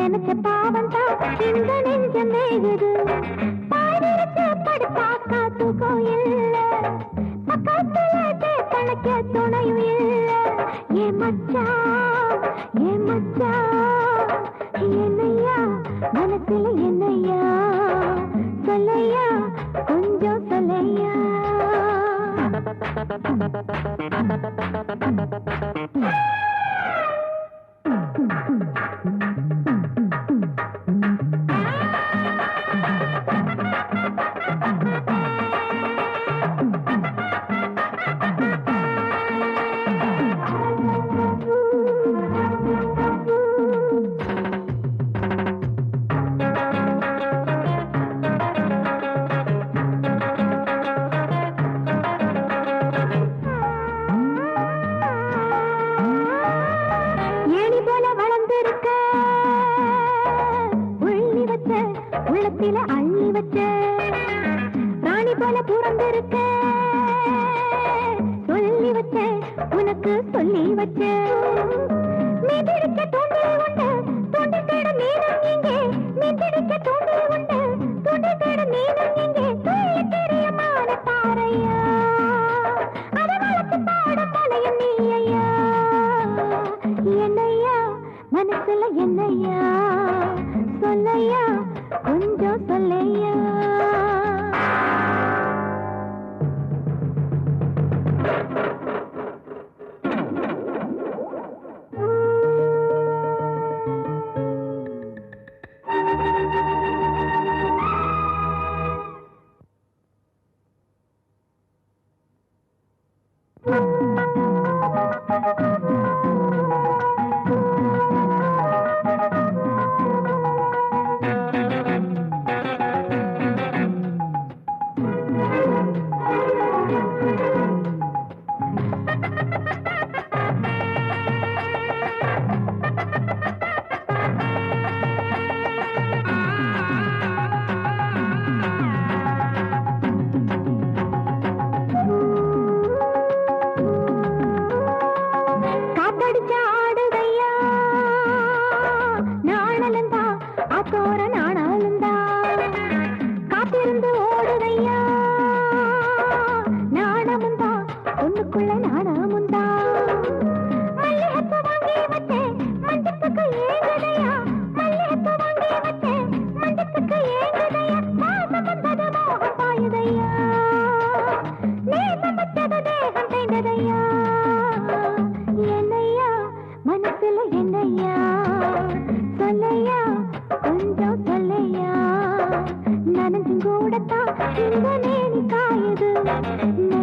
நினைச்ச பாவம் தான் இந்த நெஞ்சம் வேகுது படுப்பாக்கா தூக்கோயில்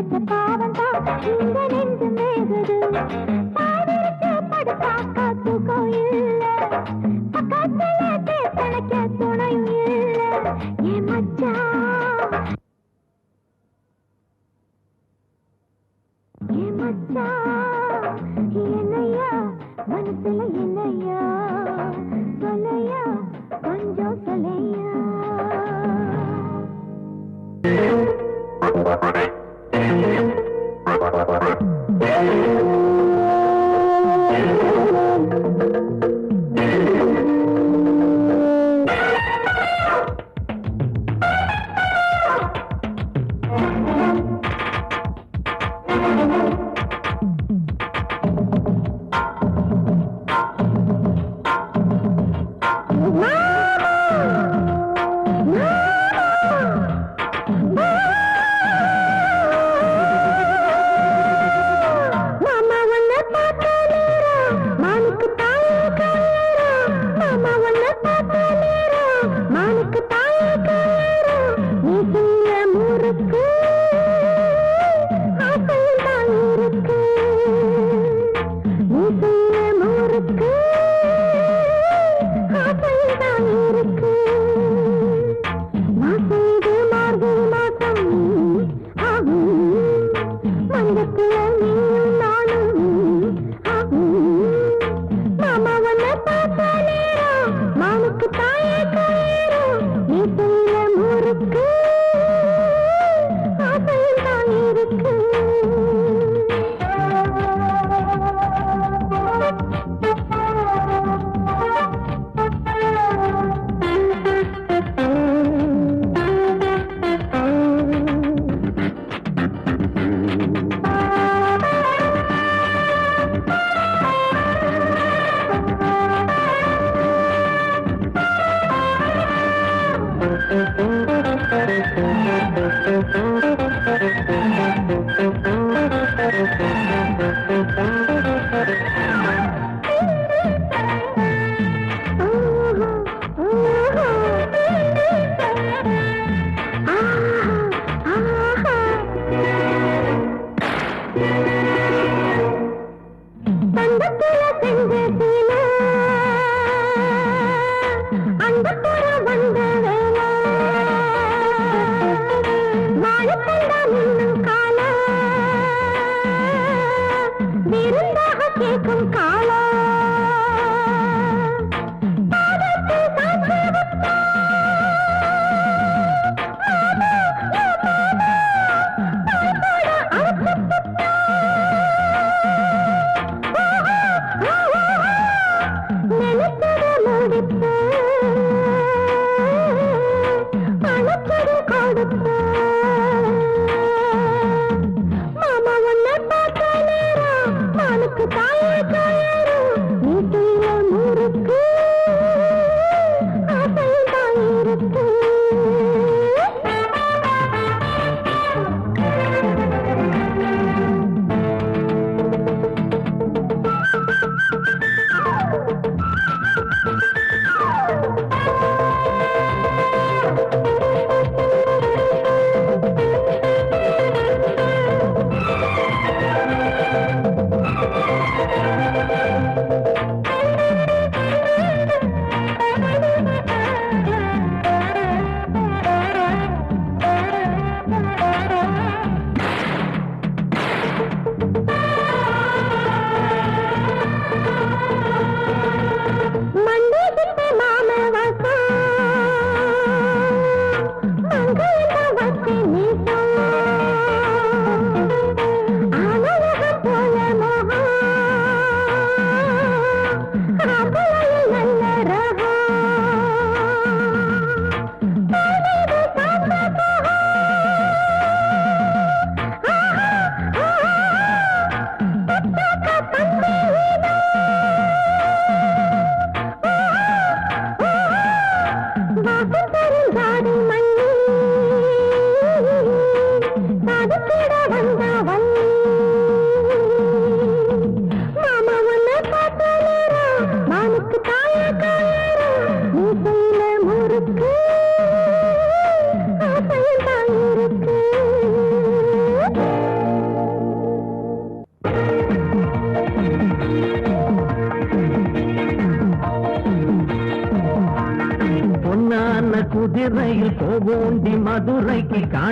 இந்த பாவம் தான். இந்த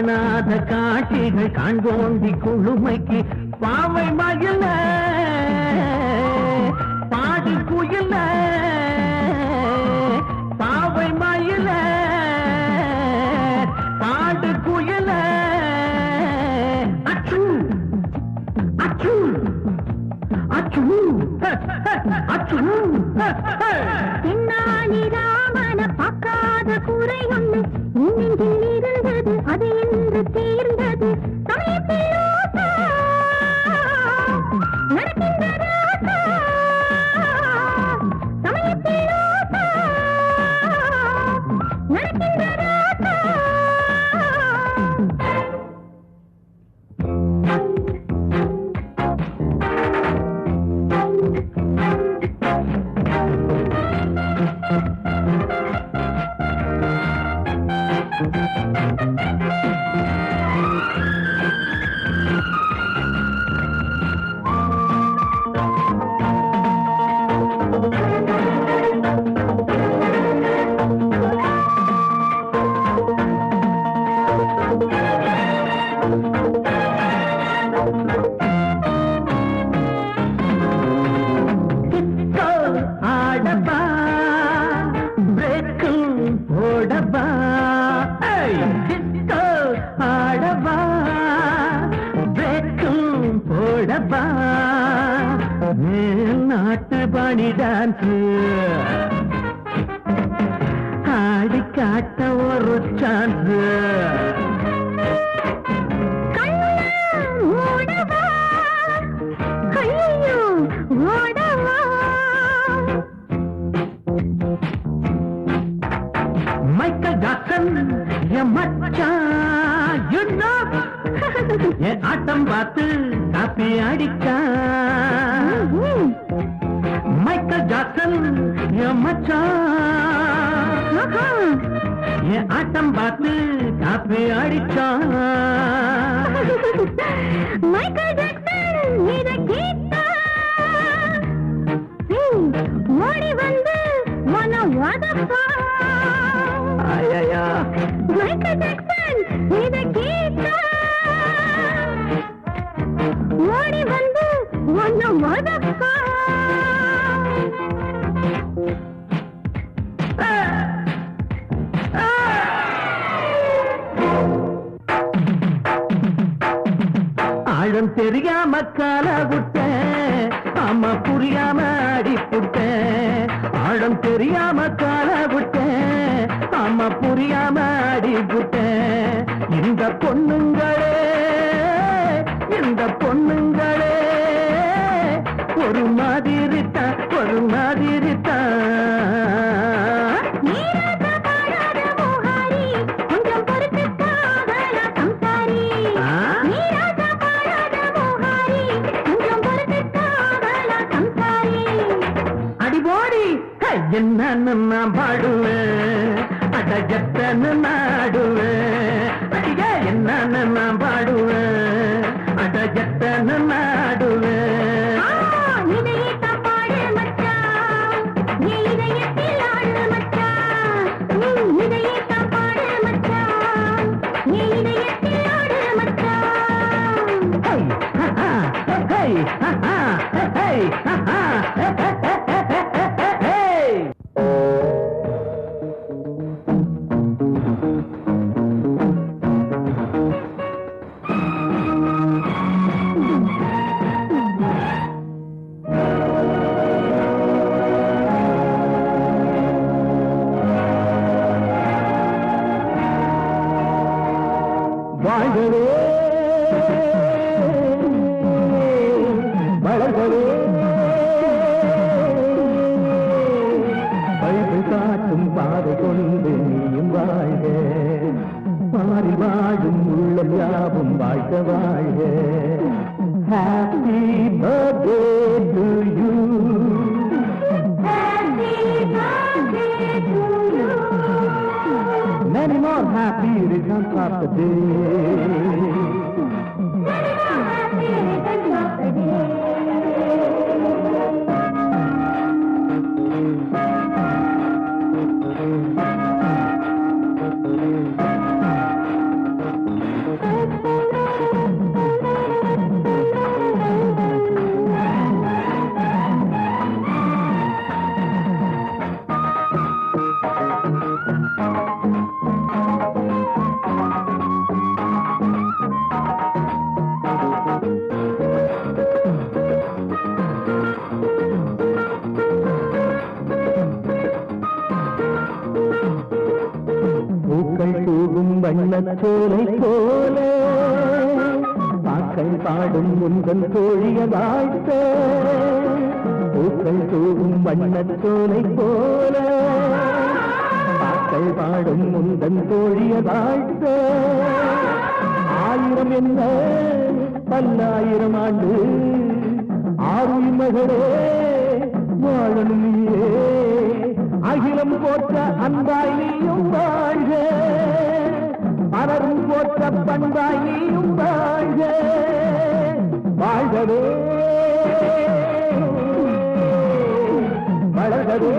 காணாத காட்சிகள் காண்போண்டி குழுமைக்கு பாவை மகிழ பாடி குயில பாவை மயில பாடு குயில அச்சு. அச்சு. அச்சு. அச்சு. மச்சான். என் ஆட்டம் பார்த்து காப்பி அடிக்கா மைக்கேல் ஜாக்சன் என் மச்சான். என் ஆட்டம் பார்த்து காப்பி அடிச்சான். மைக்கேல் ஜாக்சன் இத கேட்டா ஓடி வந்து மன உதப்பா ஐயா மைக்கேல் ஜாக்சன் இத கேட்டா? ஓடி வந்து ஆழம் தெரியாம கால ಜಗತ್ತನ வாழ்கவே வளர்கவே பைபிள் காட்டும் பாதை கொண்டு நீயும் வாழ்க. பாரில் வாழும் உள்ளம் யாவும் வாழ்க வாழ்க. Happy birthday to you Many more happy returns of the day. தோழிய வாழ்த்த பூக்கள் தூவும் வண்ணத்தோலை போல. பாக்கள் பாடும் முந்தன் தோழிய வாழ்த்த ஆயிரம் என்ன? பல்லாயிரம் ஆண்டு. ஆறும் மகளே வாழும் நீயே. அகிலம் போற்ற அன்பாய் நீயும் வாழ்க. பலரும் போற்ற பண்பாய் நீயும் வாழ்க. வாழ்கவே வளர்கவே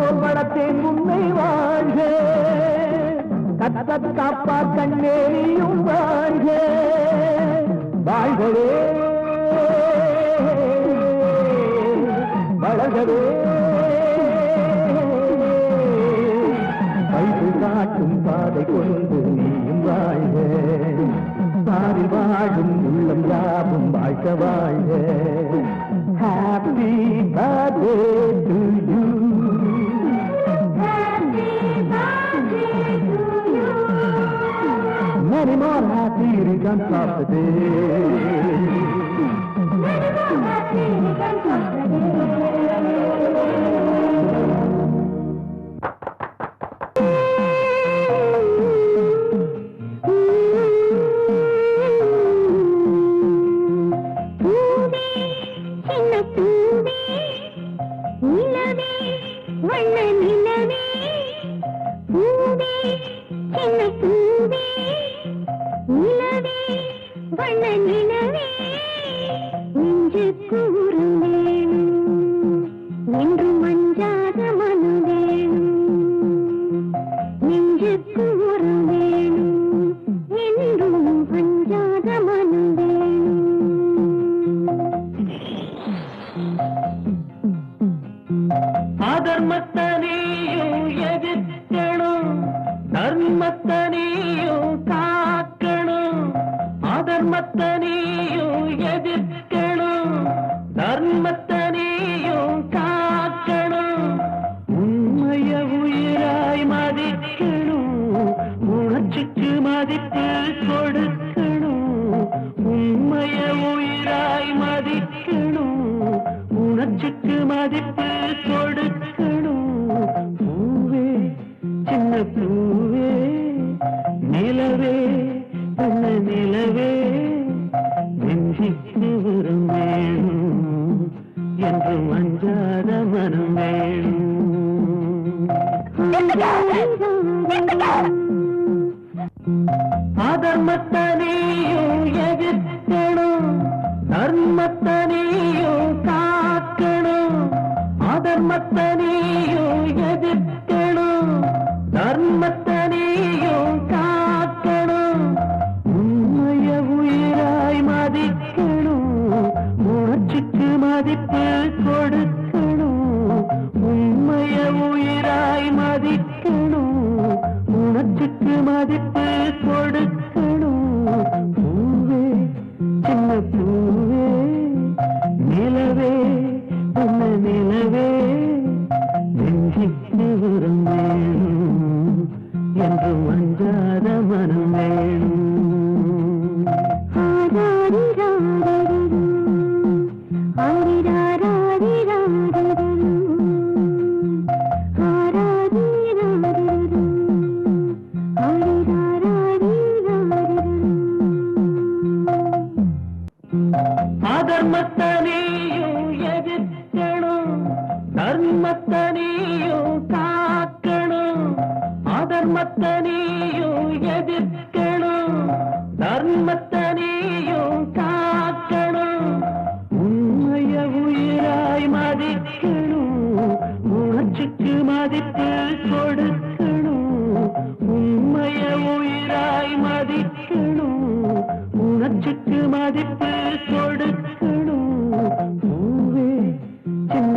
போல் வளர்த்தேன் உன்னை வாழ்க. கத்த காப்பா கண்ணேரியும் வாழ்க. வாழ்கவே. வளர்கவே வயது காட்டும் பாதை கொண்டு நீயும் வாழ்க. பாரி வாழும் உள்ளம் யாவும் வாழ்க வாழ்க. Happy birthday to many more happy returns of the day. Many more happy returns of the day.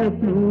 Jesús.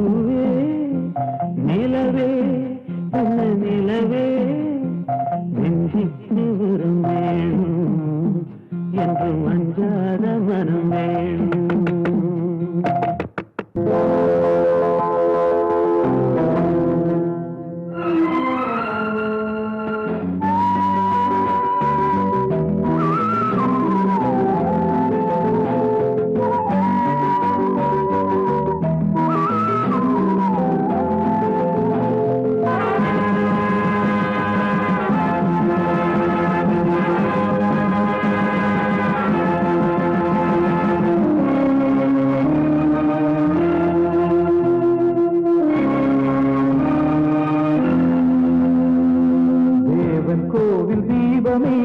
கோவில் தீபமே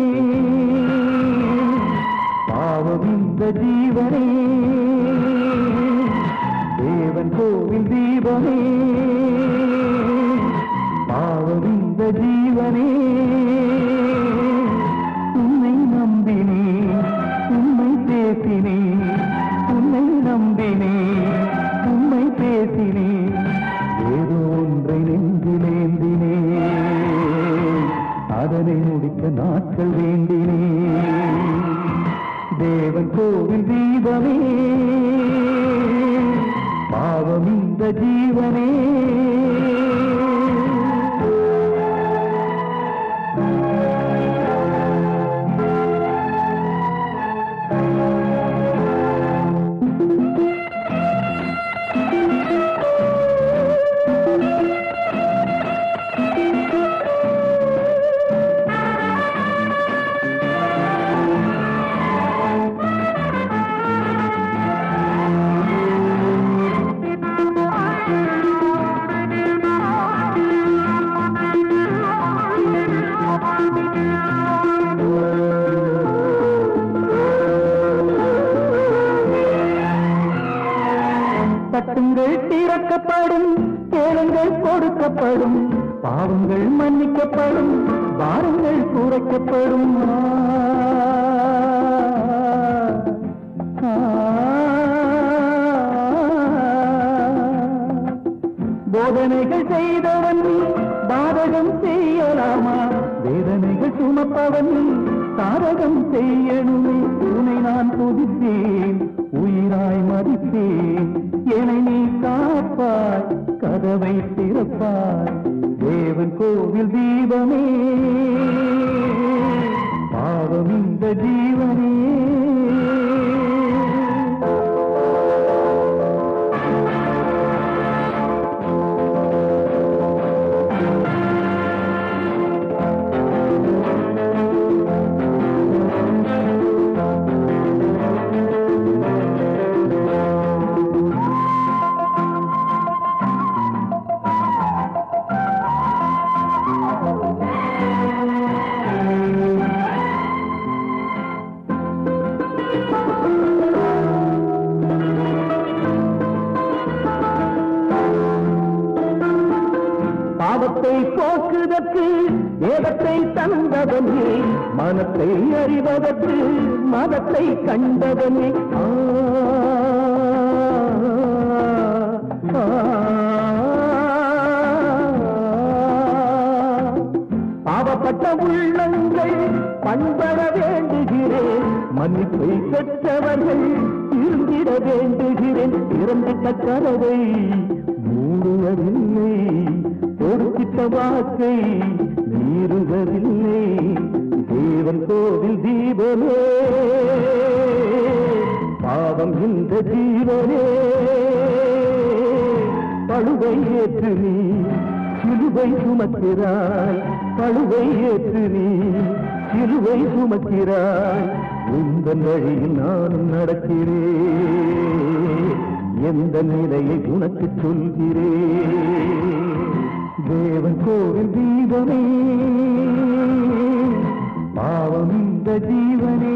பாவம் இந்த ஜீவனே போதனைகள் செய்தவன் பாதகம் செய்யலாமா? வேதனைகள் சுமப்பவன் தாரகம் செய்யணுமே. உன்னை நான் துதித்தேன் உயிராய் மதித்தேன். என்னை நீ காப்பாய் கதவை திறப்பாய். தேவன் கோவில் தீபமே. பாவம் இந்த அறிவதற்கு மதத்தை கண்டவனே பாவப்பட்ட உள்ளங்கள் பண்பட வேண்டுகிறேன். மன்னிப்பை பெற்றவர்கள் இருந்திட வேண்டுகிறேன். இறந்திட்ட கதவை மூடுவதில்லை. கொடுத்திட்ட வாக்கை மீறுவதில்லை. தேவன் கோவில் தீபமே. பாவம் இந்த ஜீவனே. பழுவை ஏற்று நீ சிலுவை சுமக்கிறாய். பழுவை ஏற்று நீ சிலுவை சுமக்கிறாய். உந்தன் வழியில் நானும் நடக்கிறேன். எந்த நிலையை உனக்கு சொல்கிறேன்? தேவன் கோவில் தீபமே. ಪಾವಮಿಂದ ಜೀವನೇ